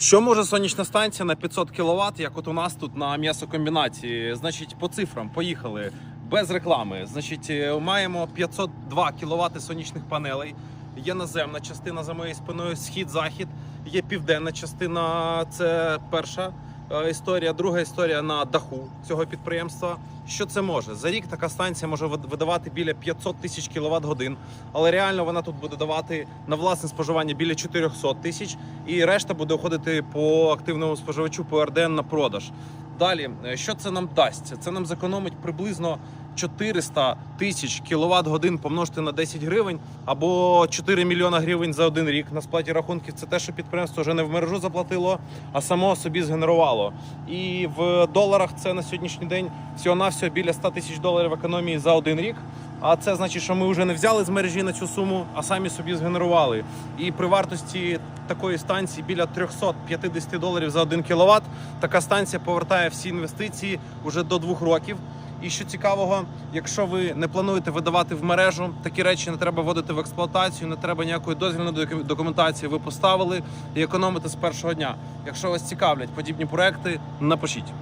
Що може сонячна станція на 500 кВт, як от у нас тут на м'ясокомбінації? Значить, по цифрам поїхали без реклами. Значить, е, маємо 502 кВт сонячних панелей. Є наземна частина за моєю спиною, схід-захід. Є південна частина. Це перша історія. Друга історія на даху цього підприємства. Що це може? За рік така станція може видавати біля 500 тисяч кіловат годин, але реально вона тут буде давати на власне споживання біля 400 тисяч, і решта буде уходити по активному споживачу по РДН на продаж. Далі, е, що це нам дасть? Це нам зекономить приблизно 400 тисяч кіловат годин помножити на 10 гривень або 4 мільйона гривень за один рік на сплаті рахунків. Це те, що підприємство вже не в мережу заплатило, а само собі згенерувало. І в доларах це на сьогоднішній день всього навсього біля 100 тисяч доларів економії за один рік. А це значить, що ми вже не взяли з мережі на цю суму, а самі собі згенерували. І при вартості такої станції біля 350 доларів за 1 кВт така станція повертає всі інвестиції вже до двох років. І що цікавого, якщо ви не плануєте видавати в мережу, такі речі не треба вводити в експлуатацію, не треба ніякої дозвільної доку- документації. Ви поставили і економите з першого дня. Якщо вас цікавлять подібні проекти, напишіть.